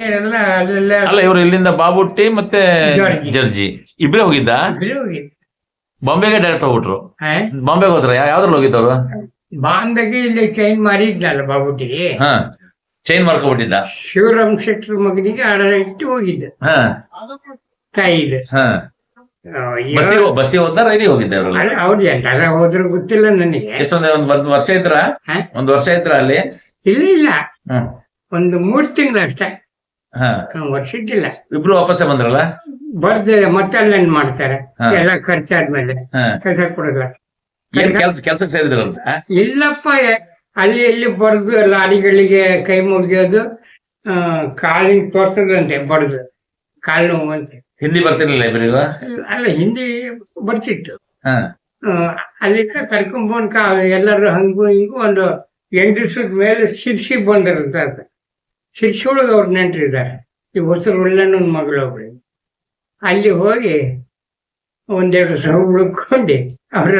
ಅಲ್ಲ ಇವರು ಇಲ್ಲಿಂದ ಬಾಬುಟ್ಟಿ ಮತ್ತೆ ಜರ್ಜಿ. ಇಬ್ರೇ ಹೋಗಿದ್ದ. ಬಾಂಬೆಗೆ ಡೈರೆಕ್ಟ್ ಹೋಗ್ಬಿಟ್ರು? ಬಾಂಬೆಗೆ ಹೋದ್ರ ಯಾವ್ದ್ರಲ್ಲಿ ಹೋಗಿದ್ದವ್ರು? ಬಾಂಬೆಗೆ ಇಲ್ಲಿ ಚೈನ್ ಮಾರಿದ್ನಲ್ಲ ಬಾಬುಟ್ಟಿಗೆ. ಹಾ ಚೈನ್ ಮಾಡ್ಕೊಬಿಟ್ಟಿದ್ದ ಶಿವರಾಮ್ ಶೆಟ್ಟರ್ ಮಗನಿಗೆ ಇಟ್ಟು ಹೋಗಿದ್ದ. ಹಾ. ಬಸ್ಸಿಗೆ ಹೋದ ರೈಲಿಗೆ ಹೋಗಿದ್ದೆ ಅವರೆಲ್ಲ ಅವ್ರು ಎಲ್ಲ ಹೋದ್ರು ಗೊತ್ತಿಲ್ಲ ನನಗೆ. ಎಷ್ಟೊಂದು ಒಂದ್ ಒಂದ್ ವರ್ಷ ಇದ್ರ? ಒಂದ್ ವರ್ಷ ಇದ್ರ ಅಲ್ಲಿ? ಇಲ್ಲ ಇಲ್ಲ. ಒಂದು ಮೂರ್ ತಿಂಗಳು ಅಷ್ಟೇ ಹಾ. ಹ್ಮ್, ವರ್ಷಕ್ಕಿಲ್ಲ ಇಬ್ರು ವಾಪಸ್ಸೇ ಬಂದ್ರಲ್ಲ? ಬರ್ದೆ ಮತ್ತೆ ಅಲ್ಲೇನ್ ಮಾಡ್ತಾರೆ. ಹಾ. ಎಲ್ಲ ಖರ್ಚಾದ್ಮೇಲೆ ಹಾ. ಕೆಲಸ ಕೊಡಲ್ಲ. ಏನ್ ಕೆಲ್ಸ ಕೆಲ್ಸಕ್ಕೆ ಸೇರಿದ್ರಲ್ಲ ಇಲ್ಲಪ್ಪ ಎ- ಅಲ್ಲಿ ಇಲ್ಲಿ ಬರ್ದು ಲಾರಿಗಳಿಗೆ ಕೈ ಮುಗಿಯೋದು ಆ, ಕಾಲಿನ ತೋರ್ಸದಂತೆ ಬಡ್ದು ಕಾಲು ನೋವಂತೆ. ಹಿಂದಿ ಬರ್ತಿರ್ಲಿಲ್ಲ ಇಬ್ಬರಿಗೂ ಅಲ್ಲ ಹಿಂದಿ ಬರ್ತಿತ್ತು. ಹಾ. ಆ, ಅಲ್ಲಿಂದ ಕರ್ಕೊಂಡ್ಬಂದ್ ಕಾ ಎಲ್ಲರೂ ಹಂಗು ಹಿಂಗು ಒಂದು ಎಂಟು ದಿವಸದ ಮೇಲೆ ಶಿರ್ಸಿ ಬಂದಿರುತ್ತೆ ಶಿರ್ಸಿ ಅವ್ರ ನೆಂಟರಿದ್ದಾರೆ ಈ ಹೊಸರು ಒಳ್ಳೆಣ್ಣನ ಮಗಳು ಒಬ್ಳು. ಅಲ್ಲಿ ಹೋಗಿ ಒಂದೆರಡು ಸಹ ಉಳ್ಕೊಂಡು ಅವ್ರ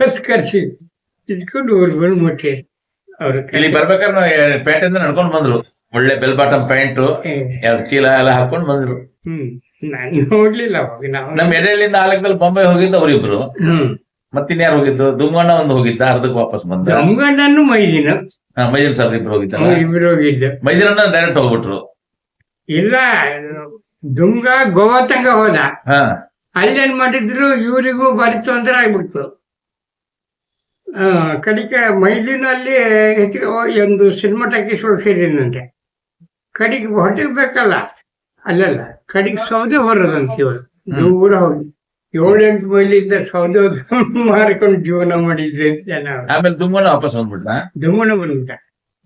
ಬಸ್ ಕರೆಸಿ ಇಟ್ಕೊಂಡು ಅವ್ರು ಬಂದು ಮುಟ್ಟಿ. ಅವ್ರು ಇಲ್ಲಿ ಬರ್ಬೇಕಾದ್ರೆ ಪ್ಯಾಂಟ್ ಪೇಟೆಯಿಂದ ನಡ್ಕೊಂಡು ಬಂದ್ರು ಒಳ್ಳೆ ಬೆಲ್ ಬಾಟಮ್ ಪ್ಯಾಂಟು ಎರಡು ಚೀಲ ಎಲ್ಲ ಹಾಕೊಂಡು ಬಂದ್ರು ಹ್ಮ್. ನಾನು ನೋಡ್ಲಿಲ್ಲ ಅವಾಗ ನಾವು. ನಮ್ ಎಡೆಯಲ್ಲಿಂದ ಆಲಕದಲ್ಲಿ ಬೊಂಬೆ ಹೋಗಿದ್ದು ಅವ್ರಿಬ್ರು. ಹ್ಮ್. ಮತ್ತಿನ್ಯಾರು ಹೋಗಿದ್ದು? ದುಂಗಣ್ಣ ಒಂದು ಹೋಗಿದ್ದ ಅರ್ಧಕ್ಕೆ ವಾಪಸ್ ಬಂದ. ನಮ್ಗಣ್ಣನು ಮೈದಿನ. ಮೈದಿನ ಸರ್ ಇಬ್ರು ಹೋಗಿದ್ದ ಇಬ್ರು ಹೋಗಿದ್ದು. ಮೈದಿನಣ್ಣ ಡೈರೆಕ್ಟ್ ಹೋಗ್ಬಿಟ್ರು. ಇಲ್ಲ ದುಂಗ ಗೋವಾ ತನಕ ಹೋದ. ಅಲ್ಲೇನ್ ಮಾಡಿದ್ರು? ಇವರಿಗೂ ಬರಿತು ತೊಂದರೆ ಆಗ್ಬಿಡ್ತು. ಕಡಿಕೆ ಮೈದಿನಲ್ಲಿ ಒಂದು ಸಿನಿಮಾ ಟಾಕೀಸ್ ಸೇರಿದಂತೆ ಕಡಿಗೆ ಹೊಟ್ಟೆಗೆ ಬೇಕಲ್ಲ ಅಲ್ಲಲ್ಲ ಕಡಿಗೆ ಸೌದೆ ಹೊರದಂತೆ ಇವರು. ದೂರ ಹೋಗಿ. ಏಳೆಂಟು ಮೈಲಿಂದ ಸೌದೆ ಮಾರ್ಕೊಂಡು ಜೀವನ ಮಾಡಿದ್ವಿ ಅಂತ ನಾವು. ಆಮೇಲೆ ದುಮ್ಮನ ವಾಪಸ್ ಬಂದ್ಬಿಟ್ಟ ದುಮ್ಮನ ಬಂದ್ಬಿಟ್ಟ.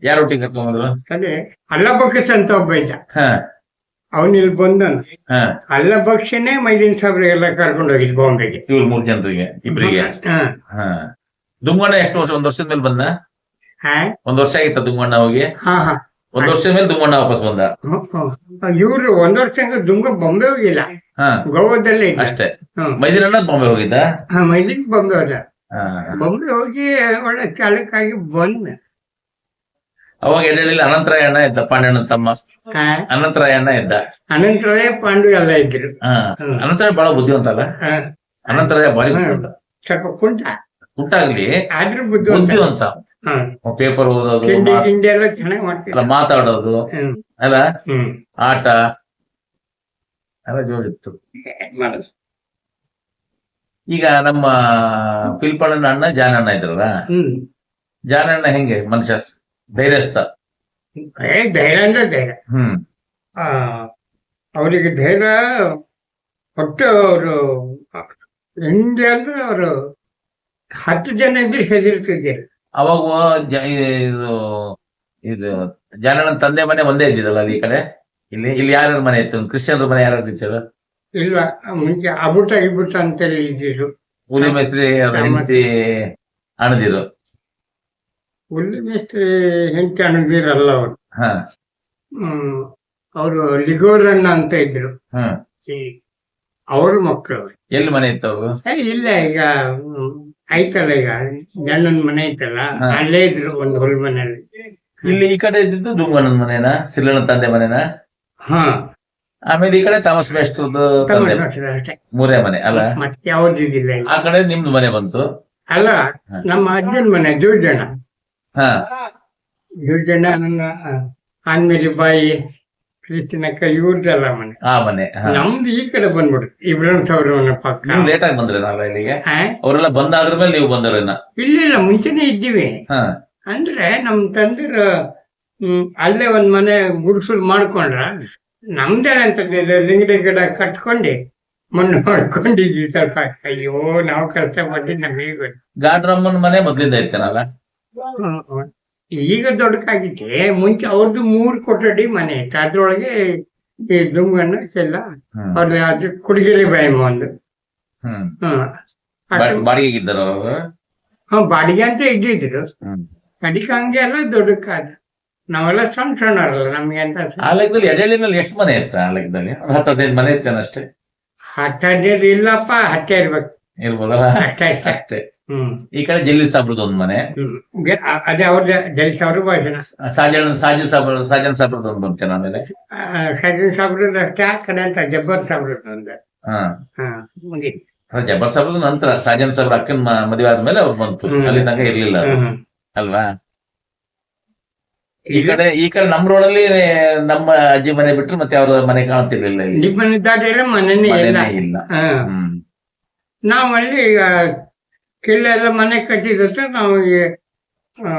ಯಾರು ಒಟ್ಟಿಗೆ ಕರ್ಕೊಂಡ್ ಬಂದ್ರು ಅದೇ ಅಲ್ಲ ಬಕ್ಕಸ್ ಅಂತ ಒಬ್ಬ ಇದ್ದ. ಅವನು ಇಲ್ಲಿ ಬಂದನು ಹಾ. ಅಲ್ಲ ಬಕ್ಷನೇ ಮೈದಿನ ಸಾಬ್ರಿಗೆಲ್ಲ ಕರ್ಕೊಂಡು ಹೋಗಿದ್ ಬಾಂಬೆಗೆ. ಇವ್ರು ಮೂರ್ ಜನರಿಗೆ ಇಬ್ರಿಗೆ. ದುಮ್ಮಣ್ಣ ಎಷ್ಟು ವರ್ಷ ಒಂದ್ ವರ್ಷದ ಮೇಲೆ ಬಂದ? ಹಾ. ಒಂದ್ ವರ್ಷ ಆಗಿತ್ತ ದುಮ್ಮಣ್ಣ ಹೋಗಿ? ಹಾ ಹಾ. ಒಂದ್ ವರ್ಷದ ಮೇಲೆ ದುಮ್ಮಣ್ಣ ವಾಪಸ್ ಬಂದ? ಇವ್ರು ಒಂದ್ ವರ್ಷ ದುಂಗ ಬೊಂಬೆ ಹೋಗಿಲ್ಲ. ಇದ್ದ. ಅಷ್ಟೇ. ಮೈದಿನ ಬಾಂಬೆ ಹೋಗಿದ್ದ? ಹಾ ಬಾಂಬೆ ಹೋದ. ಬಾಂಬೆ ಹೋಗಿ ಒಳ್ಳೆ ಚಾಲಕ್ಕಾಗಿ ಬಂದ. ಅವಾಗ ಎಡೆಹಳ್ಳಿ ಅನಂತರಾಯಣ್ಣ ಇದ್ದ ಪಾಂಡ್ಯಣ್ಣ ತಮ್ಮ? ಅನಂತರಾಯಣ್ಣ ಇದ್ದ. ಅನಂತರಾಯ ಪಾಂಡು ಎಲ್ಲ ಇದ್ರು. ಹಾ. ಅನಂತರಾಯ ಬಹಳ ಬುದ್ಧಿವಂತ ಅಲ್ಲ? ಅನಂತರ ಅನಂತರಾಯ ಬಾರಿ ಬುದ್ಧಿವಂತ. ಸ್ವಲ್ಪ ಕುಂಟ. ಹುಟ್ಟಾಗ್ಲಿ ಆದ್ರೂ ಬುದ್ಧಿವಂತ. ಪೇಪರ್ ಓದೋದು ಎಲ್ಲ ಚೆನ್ನಾಗಿ ಮಾತಾಡೋದು. ಅಲ್ಲ? ಆಟ. ಎಲ್ಲ ಜೋರಿತ್ತು ಮಾಡೋದು. ಈಗ ನಮ್ಮ ಪಿಲ್ಪಣ್ಣನ ಅಣ್ಣ ಜಾನಣ್ಣ ಇದ್ರಲ್ಲ? ಜಾನಣ್ಣ ಹೆಂಗೆ ಮನುಷ್ಯ? ಧೈರ್ಯಸ್ಥ? ಏ ಧೈರ್ಯ ಅಂದ್ರೆ ಧೈರ್ಯ. ಹ್ಮ್. ಆ ಅವರಿಗೆ ಧೈರ್ಯ ಒಟ್ಟು ಅವರು ಹಿಂದೆ ಅಂದ್ರೆ ಅವರು ಹತ್ತು ಜನ ಇದ್ರೆ ಹೆದರ್ತಿದ್ದಾರೆ ಅವಾಗ ಇದು ಇದು ಜಾನಣ್ಣನ ತಂದೆ ಮನೆ ಒಂದೇ ಇದ್ದಿದ್ದಲ್ಲ ಅಲ್ಲಿ ಈ ಕಡೆ? ಇಲ್ಲಿ ಇಲ್ಲಿ ಯಾರ್ಯಾರ ಮನೆ ಇತ್ತು? ಕ್ರಿಶ್ಚಿಯನ್ರ ಮನೆ ಯಾರು ಇತ್ತು ಇಲ್ಲ ಮುಂಚೆ ಅಬುಟ ಇಬುಟ ಅಂತೇಳಿ ಇದ್ದಿದ್ರು ಹುಲಿ ಮೇಸ್ತ್ರಿ ಅವ್ರ ಹೆಂಡತಿ ಅಣದಿರು? ಹುಲ್ಲಿ ಮೇಸ್ತ್ರಿ ಹೆಂಡತಿ ಅಣದಿರಲ್ಲ ಅವರು. ಅವರು ಲಿಗೋರಣ್ಣ ಅಂತ ಇದ್ರು. ಅವ್ರ ಮಕ್ಕಳು. ಎಲ್ಲಿ ಮನೆ ಇತ್ತು ಅವ್ರು? ಇಲ್ಲ ಈಗ ಐತಲ್ಲ ಆಯ್ತಲ್ಲ ಈಗ. ಗಂಡನ ಮನೆ ಐತಲ್ಲ. ಅಲ್ಲೇ ಇದ್ರು ಒಂದು ಹೊಲ್ ಮನೆಯಲ್ಲಿ. ಇಲ್ಲಿ ಈ ಕಡೆ ಇದ್ದಿದ್ದು ದುಂಗಣ್ಣನ ಮನೆನಾ? ಸಿಲ್ಲಣ್ಣ ತಂದೆ ಮನೆನಾ? ಆಮೇಲೆ ಈ ಕಡೆ ತಾಮಸ್ ಬೆಸ್ಟ್ ತಂದೆ. ಅಷ್ಟೇ. ಮೂರೇ ಮನೆ ಅಲ್ಲ? ಮತ್ತೆ ಯಾವ್ದು ಇದಿಲ್ಲ ಈಗ. ಆ ಕಡೆ ನಿಮ್ದು ಮನೆ ಬಂತು? ಅಲ್ಲ ನಮ್ಮ ಅಜ್ಜನ ಮನೆ ಜೋಜಣ್ಣ ಹಾ. ಜೋಜಣ್ಣ ನನ್ನ ಆನ್ಮೇಲೆ ಬಾಯಿ ಕೃಷ್ಣಕ್ಕ ಇವ್ರದ್ದೆಲ್ಲ ಮನೆ. ಆ ಮನೆ. ನಮ್ದು ಈ ಕಡೆ ಬಂದ್ಬಿಡುತ್ತೆ. ಇಬ್ರಾಹಿಂ ಸಾವಿರ ಪಕ್ಕ ನೀವು ಲೇಟ್ ಆಗಿ ಬಂದ್ರೆ ನಾಳೆ ಇಲ್ಲಿಗೆ? ಅವರೆಲ್ಲ ಬಂದಾದ್ರ ಮೇಲೆ ನೀವು ಬಂದ್ರೆ ಇಲ್ಲ ಇಲ್ಲ ಮುಂಚೆನೆ ಇದ್ದೀವಿ. ಅಂದ್ರೆ ನಮ್ ತಂದಿರ ಅಲ್ಲೇ ಒಂದ್ ಮನೆ ಗುಡಿಸಲು ಮಾಡ್ಕೊಂಡ್ರ ನಮ್ದೇ ಅಂತ ಲಿಂಗದ ಗಿಡ ಕಟ್ಕೊಂಡು ಮಣ್ಣು ಮಾಡ್ಕೊಂಡಿದ್ವಿ ಸ್ವಲ್ಪ ಅಯ್ಯೋ ನಾವು ಮಾಡಿ ನಮಗೆ ಗೊತ್ತು. ಗಾಡ್ರಮ್ಮನ ಮನೆ ಮೊದಲಿಂದ ಇರ್ತಾರಲ್ಲ. ಈಗ ದೊಡ್ಡಕಾಗಿದೆ ಮುಂಚೆ ಅವ್ರದ್ದು ಮೂರು ಕೊಠಡಿ ಮನೆ ಇತ್ತು. ಅದ್ರೊಳಗೆ ಈ ದುಂಗನ್ನ ಎಲ್ಲ ಅವ್ರದ್ದು ಅದು ಕುಡಿಗೆರೆ ಬಾಯಮ್ಮ ಒಂದು. ಅವರು? ಹಾ ಬಾಡಿಗೆ ಅಂತ ಇದ್ದಿದ್ರು. ಕಡಿಕಂಗೆ ಎಲ್ಲ ದೊಡ್ಡಕ್ಕಾದ. ನಾವೆಲ್ಲ ಸಣ್ಣ ಸಣ್ಣವರಲ್ಲ ನಮ್ಗೆ ಅಂತ ಆ ಲೆಕ್ಕದಲ್ಲಿ ಎಡೆಳಿನಲ್ಲಿ ಎಷ್ಟು ಮನೆ ಇತ್ತ ಆ ಲೆಕ್ಕದಲ್ಲಿ? ಒಂದ್ ಹತ್ತು ಹದಿನೈದು ಮನೆ ಇತ್ತೇನ ಅಷ್ಟೇ. ಹತ್ತು ಹದಿನೈದು ಇಲ್ಲಪ್ಪ ಹತ್ತೇ ಇರ್ಬೇಕು. ಇರ್ಬೋದಲ್ಲ? ಅಷ್ಟೇ ಅಷ್ಟೇ. ಅಷ್ಟೇ. ಹ್ಮ್. ಈ ಕಡೆ ಜಲ್ಲಿ ಸಾಬ್ರದ್ದು ಒಂದು ಮನೆ. ಹ್ಮ್. ಗೆ- ಅ- ಅದೇ ಅವ್ರ ಜಲ್ಲಿ ಸಾವಿರ ಭಾಷಣ ಸಾಜನ್ ಸಾಜನ್ ಸಾಬ್ರ ಸಾಜನ್ ಸಾಬ್ರದ್ದು ಒಂದ್ ಬಂತೆ ಆಮೇಲೆ ಸಜಿನ್ ಸಾಬ್ರದ ಅಷ್ಟೇ ಆ ಕಡೆ ಅಂತ ಜಬ್ಬರ್ ಸಾಬ್ರದ ಒಂದು. ಹಾ. ಹಾ ಮುಗೀತು. ಜಬ್ಬರ್ ಸಾಬ್ರದ್ದು ನಂತರ ಸಾಜನ್ ಸಾಬ್ರ ಅಕ್ಕನ ಮ- ಮದುವೆ ಆದ್ಮೇಲೆ ಅವ್ರು ಬಂತು. ಹ್ಮ್. ಅಲ್ಲಿ ತನಕ ಇರ್ಲಿಲ್ಲ ಹ್ಮ್. ಅಲ್ವಾ? ಈ ಕಡೆ ಈ ಕಡೆ ನಮ್ಮ ರೋಡಲ್ಲಿ ನಮ್ಮ ಅಜ್ಜಿ ಮನೆ ಬಿಟ್ರೆ ಮತ್ತೆ ಅವ್ರ ಮನೆ ಕಾಣ್ತಿರ್ಲಿಲ್ಲ ಇಲ್ಲಿ. ನಿಮ್ಮನೆ ದಾಟಿದ್ರೆ ಮನೆನೇ ಇಲ್ಲ. ಮನೆನೇ ಇಲ್ಲ. ಹ್ಮ್. ನಾವು ಅಲ್ಲಿ ಈಗ ಕಿಲ್ಲೆಲ್ಲ ಮನೆ ಕಟ್ಟಿದಷ್ಟು ನಾವು ಈ ಆ,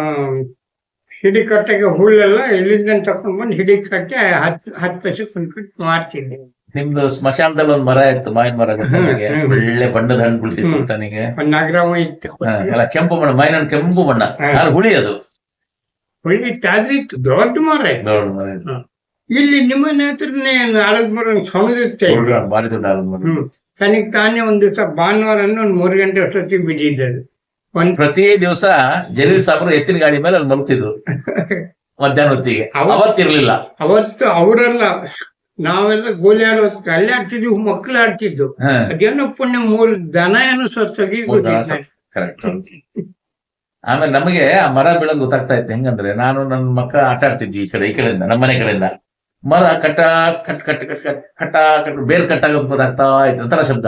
ಹಿಡಿ ಕಟ್ಟಕ್ಕೆ ಹುಲ್ಲೆಲ್ಲ ಇಲ್ಲಿಂದ ತಕೊಂಡ್ ಬಂದು ಹಿಡಿ ಕಟ್ಟಿ ಹತ್ತು ಹತ್ತು ಪೈಸೆ ಕುಂದ್ಕೊಂಡು ಮಾರ್ತಿದ್ದೆ. ನಿಮ್ದು ಸ್ಮಶಾನದಲ್ಲಿ ಒಂದು ಮರ ಇತ್ತು ಮಾವಿನ ಮರ ಗೊತ್ತಾ ನಿಮಗೆ? ಹ್ಮ್. ಒಳ್ಳೆ ಬಣ್ಣದ ಹಣ್ಣು ಬಿಡ್ತಿತ್ತು ಹ್ಮ್. ತನಿಗೆ. ಒಂದು ಇತ್ತು. ಎಲ್ಲ ಕೆಂಪು ಬಣ್ಣ ಮಾವಿನ ಹಣ್ಣು ಕೆಂಪು ಬಣ್ಣ. ಹ್ಮ್. ಹುಳಿ ಅದು? ಇತ್ತು ದೊಡ್ಡ ಮರ. ಇಲ್ಲಿ ನಿಮ್ಮ ಹತ್ರನೇ ಆಳದ ಮರ. ಹ್ಮ್. ತನಗೆ ತಾನೇ ಒಂದ್ ದಿವಸ ಭಾನುವಾರ ಒಂದು ಮೂರು ಗಂಟೆ ಅಷ್ಟೊತ್ತಿಗೆ ಬಿದ್ದಿದ್ದದು ಒಂದ್ ಪ್ರತಿ ದಿವಸ ಜಲೀಲ್ ಸಾಬ್ರು ಎತ್ತಿನ ಗಾಡಿ ಮೇಲೆ ಅಲ್ಲಿ ಮಲಗ್ತಿದ್ರು. ಮಧ್ಯಾಹ್ನ ಹೊತ್ತಿಗೆ. ಅವ- ಅವತ್ತಿರ್ಲಿಲ್ಲ. ಅವತ್ತು ಅವರೆಲ್ಲ ನಾವೆಲ್ಲ ಗೋಲಿ ಆಡೋದು ಅಲ್ಲೇ ಆಡ್ತಿದ್ವಿ ಮಕ್ಕಳು ಆಡ್ತಿದ್ದು ಹ್ಮ್ ಅದೇನೋ ಪುಣ್ಯ ಮೂರು ದನ ಏನೋ ಸತ್ತೋಗಿ ಮೂರ್ ದನ ಸತ್ತು. ಕರೆಕ್ಟ್ ಆಮೇಲೆ ನಮಗೆ ಆ ಮರ ಬೀಳೋದು ಗೊತ್ತಾಗ್ತಾ ಇತ್ತು. ಹೆಂಗಂದ್ರೆ ನಾನು ನನ್ನ ಮಕ್ಕಳ ಆಟ ಆಡ್ತಿದ್ವಿ ಈ ಕಡೆ ಈ ಕಡೆಯಿಂದ ನಮ್ಮ ಮನೆ ಕಡೆಯಿಂದ. ಮರ ಕಟ್ಟ ಕಟ್ ಕಟ್ ಕಟ್ ಕಟ್ ಕಟ್ಟ ಕಟ್ ಬೇರ್ ಆಗೋದು ಗೊತ್ತಾಗ್ತಾ ಇತ್ತು. ಒಂಥರ ಶಬ್ದ.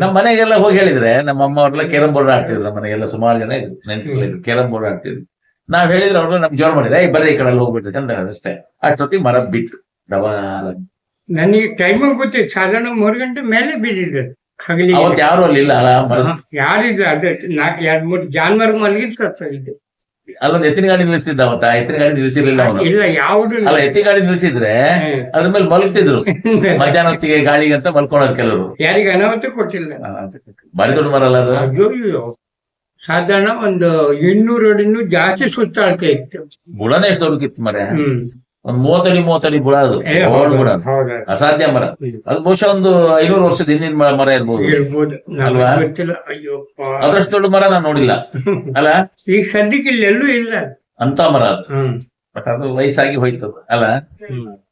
ನಮ್ಮ ಮನೆಗೆಲ್ಲ ಹೋಗಿ ಹೇಳಿದ್ರೆ ನಮ್ಮ ಅಮ್ಮ ಅವ್ರೆಲ್ಲ ಕೇರಂ ಬೋರ್ಡ್ ಆಡ್ತಿದ್ರು ನಮ್ಮ ಮನೆಗೆಲ್ಲ ಸುಮಾರು ಜನ ನೆನ್ಪಿಲ್ಲ ಕೇರಂ ಬೋರ್ಡ್ ಆಡ್ತಿದ್ರು. ನಾವ್ ಹೇಳಿದ್ರೆ ಅವ್ರು ನಮ್ ಜೋರ್ ಮಾಡಿದ್ರೆ ಏ ಬರ್ರಿ ಈ ಕಡೆ ಹೋಗ್ಬಿಟ್ರಿ ಅಂತ ಅಷ್ಟೇ. ಅಷ್ಟೊತ್ತಿ ಮರ ಬಿತ್ತು. ಡಬಾಲ ನನಗೆ ಟೈಮ್ ಗೊತ್ತಿತ್ತು. ಸಾಧಾರಣ ಮೂರು ಗಂಟೆ ಮೇಲೆ ಬಿದ್ದಿದ್ದು. ಹಗಲಿಗೆ ಅವತ್ತು ಯಾರು ಅಲ್ಲಿ ಇಲ್ಲ ಅಲ್ಲ ಮರ ಯಾರಿದ್ರು ಅದೇ ನಾಲ್ಕು ಎರಡ್ ಮೂರು ಜಾನ್ವರ್ ಮಲಗಿದ್ ಅಲ್ಲೊಂದು ಎತ್ತಿನ ಗಾಡಿ ನಿಲ್ಸಿದ್ದ ಅವತ್ತ ಎತ್ತಿನ ಗಾಡಿ ನಿಲ್ಲಿಸಿರ್ಲಿಲ್ಲ ಅವನು. ಇಲ್ಲ ಯಾವ್ದು ಅಲ್ಲ ಎತ್ತಿನ ಗಾಡಿ ನಿಲ್ಸಿದ್ರೆ ಅದ್ರ ಮೇಲೆ ಮಲಗ್ತಿದ್ರು. ಮಧ್ಯಾಹ್ನ ಹೊತ್ತಿಗೆ ಗಾಡಿಗೆ ಅಂತ ಮಲ್ಕೊಳ್ಳೋರು ಕೆಲವರು. ಯಾರಿಗೆ ಅನಾಹುತ ಕೊಟ್ಟಿಲ್ಲ. ಬಾರಿ ದೊಡ್ಡ ಮರ ಅಲ್ಲ ಅದು? ಅಯ್ಯೋ ಸಾಧಾರಣ ಒಂದು ಇನ್ನೂರು ಅಡಿನೂ ಜಾಸ್ತಿ ಸುತ್ತಾಳ್ತಾ ಇತ್ತು. ಬುಡನೇ ಎಷ್ಟು ದೊಡ್ಡಕ್ಕಿತ್ತು ಮರ. ಹ್ಮ್. ಒಂದ್ ಮೂವತ್ತಡಿ ಮೂವತ್ತಡಿ ಬುಡ ಅದು. ಬುಡ ಅದು. ಹೌದು. ಅಸಾಧ್ಯ ಮರ. ಅದು ಬಹುಶಃ ಒಂದು ಐನೂರು ವರ್ಷದ ಹಿಂದಿನ ಮ- ಮರ ಇರ್ಬೋದು. ಇರ್ಬೋದು. ನಮ್ಗೆ ಅಲ್ವಾ? ಗೊತ್ತಿಲ್ಲ. ಅದಷ್ಟು ದೊಡ್ಡ ಮರ ನಾನು ನೋಡಿಲ್ಲ. ಅಲ್ಲ? ಈಗ ಸದ್ಯಕ್ಕೆ ಇಲ್ಲಿ ಎಲ್ಲೂ ಇಲ್ಲ. ಅಂತ ಮರ ಅದು. ಹ್ಮ್. ಬಟ್ ಅದು ವಯಸ್ಸಾಗಿ ಹೋಯ್ತದ. ಅಲ್ಲ? ಹ್ಮ್.